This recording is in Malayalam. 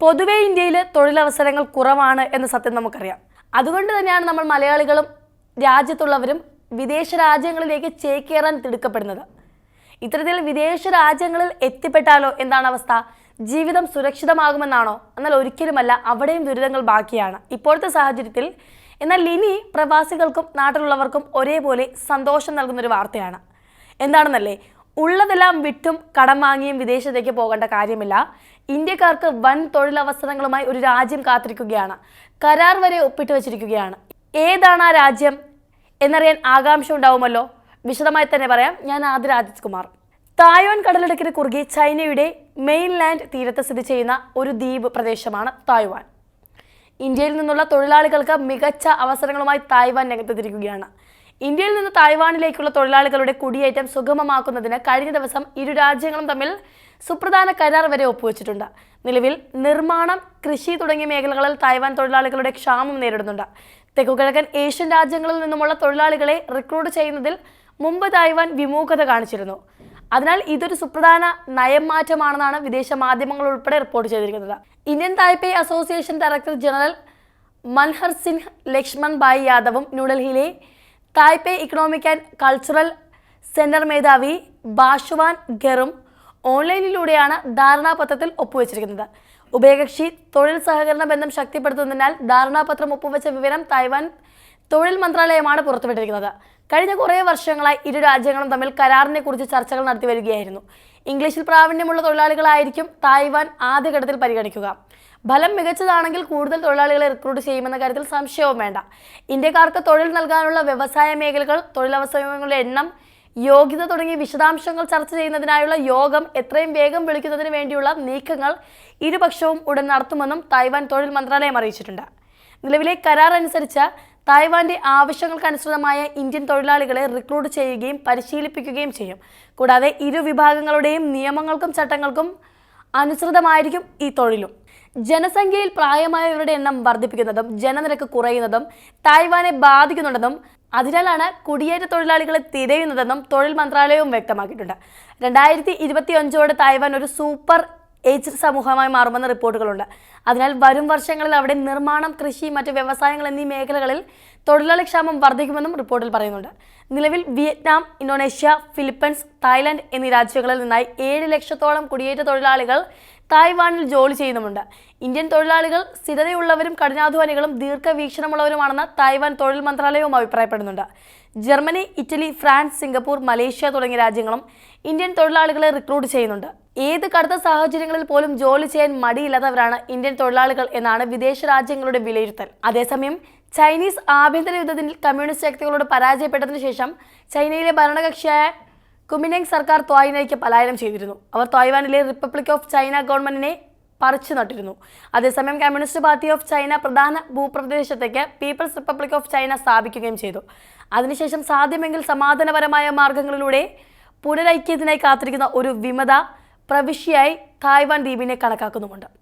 പൊതുവെ ഇന്ത്യയിൽ തൊഴിലവസരങ്ങൾ കുറവാണ് എന്ന സത്യം നമുക്കറിയാം. അതുകൊണ്ട് തന്നെയാണ് നമ്മൾ മലയാളികളും രാജ്യത്തുള്ളവരും വിദേശ രാജ്യങ്ങളിലേക്ക് ചേക്കേറാൻ തിടുക്കപ്പെടുന്നത്. ഇത്തരത്തിൽ വിദേശ രാജ്യങ്ങളിൽ എത്തിപ്പെട്ടാലോ എന്താണ് അവസ്ഥ? ജീവിതം സുരക്ഷിതമാകുമെന്നാണോ? എന്നാൽ ഒരിക്കലുമല്ല അവിടെയും ദുരിതങ്ങൾ ബാക്കിയാണ്. ഇപ്പോഴത്തെ സാഹചര്യത്തിൽ എന്നാൽ ഇനി പ്രവാസികൾക്കും നാട്ടിലുള്ളവർക്കും ഒരേപോലെ സന്തോഷം നൽകുന്നൊരു വാർത്തയാണ്. എന്താണെന്നല്ലേ? ഉള്ളതെല്ലാം വിട്ടും കടം വാങ്ങിയും വിദേശത്തേക്ക് പോകേണ്ട കാര്യമില്ല. ഇന്ത്യക്കാർക്ക് വൻ തൊഴിലവസരങ്ങളുമായി ഒരു രാജ്യം കാത്തിരിക്കുകയാണ്. കരാർ വരെ ഒപ്പിട്ട് വെച്ചിരിക്കുകയാണ്. ഏതാണ് ആ രാജ്യം? എന്നറിയാൻ ആകാംക്ഷ ഉണ്ടാവുമല്ലോ. വിശദമായി തന്നെ പറയാം. ഞാൻ ആദ്യ ആദിത് കുമാർ തായ്വാൻ കടലിടുക്കിന് കുറുകെ ചൈനയുടെ മെയിൻലാൻഡ് തീരത്ത് സ്ഥിതി ചെയ്യുന്ന ഒരു ദ്വീപ് പ്രദേശമാണ് തായ്വാൻ. ഇന്ത്യയിൽ നിന്നുള്ള തൊഴിലാളികൾക്ക് മികച്ച അവസരങ്ങളുമായി തായ്വാൻ രംഗത്തെത്തിയിരിക്കുകയാണ്. ഇന്ത്യയിൽ നിന്ന് തായ്വാനിലേക്കുള്ള തൊഴിലാളികളുടെ കുടിയേറ്റം സുഗമമാക്കുന്നതിന് കഴിഞ്ഞ ദിവസം ഇരു രാജ്യങ്ങളും തമ്മിൽ സുപ്രധാന കരാർ വരെ ഒപ്പുവെച്ചിട്ടുണ്ട്. നിലവിൽ നിർമ്മാണം കൃഷി തുടങ്ങിയ മേഖലകളിൽ തായ്വാൻ തൊഴിലാളികളുടെ ക്ഷാമം നേരിടുന്നുണ്ട്. തെക്കുകിഴക്കൻ ഏഷ്യൻ രാജ്യങ്ങളിൽ നിന്നുമുള്ള തൊഴിലാളികളെ റിക്രൂട്ട് ചെയ്യുന്നതിൽ മുമ്പ് തായ്വാൻ വിമുഖത കാണിച്ചിരുന്നു. അതിനാൽ ഇതൊരു സുപ്രധാന നയം മാറ്റമാണെന്നാണ് വിദേശ മാധ്യമങ്ങൾ ഉൾപ്പെടെ റിപ്പോർട്ട് ചെയ്തിരിക്കുന്നത്. Indian Taipei association director general Manhar Sinh Laxman bhai യാദവും ന്യൂഡൽഹിയിലെ Taipei economic and cultural centre മേധാവി ബാഷുവാൻ ഗറും ഓൺലൈനിലൂടെയാണ് ധാരണാപത്രത്തിൽ ഒപ്പുവെച്ചിരിക്കുന്നത്. ഉഭയകക്ഷി തൊഴിൽ സഹകരണ ബന്ധം ശക്തിപ്പെടുത്തുന്നതിനാൽ ധാരണാപത്രം ഒപ്പുവെച്ച വിവരം തായ്വാൻ തൊഴിൽ മന്ത്രാലയമാണ് പുറത്തുവിട്ടിരിക്കുന്നത്. കഴിഞ്ഞ കുറേ വർഷങ്ങളായി ഇരു രാജ്യങ്ങളും തമ്മിൽ കരാറിനെ കുറിച്ച് ചർച്ചകൾ നടത്തി വരികയായിരുന്നു. ഇംഗ്ലീഷിൽ പ്രാവീണ്യമുള്ള തൊഴിലാളികളായിരിക്കും തായ്വാൻ ആദ്യഘട്ടത്തിൽ പരിഗണിക്കുക. ഫലം മികച്ചതാണെങ്കിൽ കൂടുതൽ തൊഴിലാളികളെ റിക്രൂട്ട് ചെയ്യുമെന്ന കാര്യത്തിൽ സംശയവും വേണ്ട. ഇന്ത്യക്കാർക്ക് തൊഴിൽ നൽകാനുള്ള വ്യവസായ മേഖലകൾ തൊഴിലവസരങ്ങളുടെ എണ്ണം യോഗ്യത തുടങ്ങിയ വിശദാംശങ്ങൾ ചർച്ച ചെയ്യുന്നതിനായുള്ള യോഗം എത്രയും വേഗം വിളിക്കുന്നതിന് വേണ്ടിയുള്ള നീക്കങ്ങൾ ഇരുപക്ഷവും ഉടൻ നടത്തുമെന്നും തായ്വാൻ തൊഴിൽ മന്ത്രാലയം അറിയിച്ചിട്ടുണ്ട്. നിലവിലെ കരാർ അനുസരിച്ച് തായ്വാന്റെ ആവശ്യങ്ങൾക്കനുസൃതമായ ഇന്ത്യൻ തൊഴിലാളികളെ റിക്രൂട്ട് ചെയ്യുകയും പരിശീലിപ്പിക്കുകയും ചെയ്യും. കൂടാതെ ഇരു വിഭാഗങ്ങളുടെയും നിയമങ്ങൾക്കും ചട്ടങ്ങൾക്കും അനുസൃതമായിരിക്കും ഈ തൊഴിലും. ജനസംഖ്യയിൽ പ്രായമായവരുടെ എണ്ണം വർദ്ധിപ്പിക്കുന്നതും ജനനിരക്ക് കുറയുന്നതും തായ്വാനെ ബാധിക്കുന്നുണ്ടെന്നും അതിനാലാണ് കുടിയേറ്റ തൊഴിലാളികളെ തിരയുന്നതെന്നും തൊഴിൽ മന്ത്രാലയവും വ്യക്തമാക്കിയിട്ടുണ്ട്. രണ്ടായിരത്തി ഇരുപത്തി അഞ്ചോടെ തായ്വാൻ ഒരു സൂപ്പർ ഏജ് സമൂഹമായി മാറുമെന്ന റിപ്പോർട്ടുകളുണ്ട്. അതിനാൽ വരും വർഷങ്ങളിൽ അവിടെ നിർമ്മാണം കൃഷി മറ്റ് വ്യവസായങ്ങൾ എന്നീ മേഖലകളിൽ തൊഴിലാളി ക്ഷാമം വർദ്ധിക്കുമെന്നും റിപ്പോർട്ടിൽ പറയുന്നുണ്ട്. നിലവിൽ വിയറ്റ്നാം ഇന്തോനേഷ്യ ഫിലിപ്പീൻസ് തായ്ലൻഡ് എന്നീ രാജ്യങ്ങളിൽ നിന്നായി ഏഴ് ലക്ഷത്തോളം കുടിയേറ്റ തൊഴിലാളികൾ തായ്വാനിൽ ജോലി ചെയ്യുന്നുമുണ്ട്. ഇന്ത്യൻ തൊഴിലാളികൾ സ്ഥിരതയുള്ളവരും കഠിനാധ്വാനികളും ദീർഘവീക്ഷണമുള്ളവരുമാണെന്ന് തായ്വാൻ തൊഴിൽ മന്ത്രാലയവും അഭിപ്രായപ്പെടുന്നുണ്ട്. Germany Italy France Singapore Malaysia തുടങ്ങിയ രാജ്യങ്ങളും ഇന്ത്യൻ തൊഴിലാളികളെ റിക്രൂട്ട് ചെയ്യുന്നുണ്ട്. ഏത് കടുത്ത സാഹചര്യങ്ങളിൽ പോലും ജോലി ചെയ്യാൻ മടിയില്ലാത്തവരാണ് ഇന്ത്യൻ തൊഴിലാളികൾ എന്നാണ് വിദേശ രാജ്യങ്ങളുടെ വിലയിരുത്തൽ. അതേസമയം ചൈനീസ് ആഭ്യന്തര യുദ്ധത്തിൽ കമ്മ്യൂണിസ്റ്റ് ശക്തികളോട് പരാജയപ്പെട്ടതിനു ശേഷം ചൈനയിലെ ഭരണകക്ഷിയായ കുമിനെങ് സർക്കാർ ത്വായിനയ്ക്ക് പലായനം ചെയ്തിരുന്നു. അവർ തായ്വാനിലെ റിപ്പബ്ലിക് ഓഫ് ചൈന ഗവൺമെന്റിനെ പറിച്ചു നട്ടിരുന്നു. അതേസമയം കമ്മ്യൂണിസ്റ്റ് പാർട്ടി ഓഫ് ചൈന പ്രധാന ഭൂപ്രദേശത്തേക്ക് പീപ്പിൾസ് റിപ്പബ്ലിക് ഓഫ് ചൈന സ്ഥാപിക്കുകയും ചെയ്തു. അതിനുശേഷം സാധ്യമെങ്കിൽ സമാധാനപരമായ മാർഗങ്ങളിലൂടെ പുനരൈക്യത്തിനായി കാത്തിരിക്കുന്ന ഒരു വിമത പ്രവിശ്യയായി തായ്വാൻ ദ്വീപിനെ കണക്കാക്കുന്നുമുണ്ട്.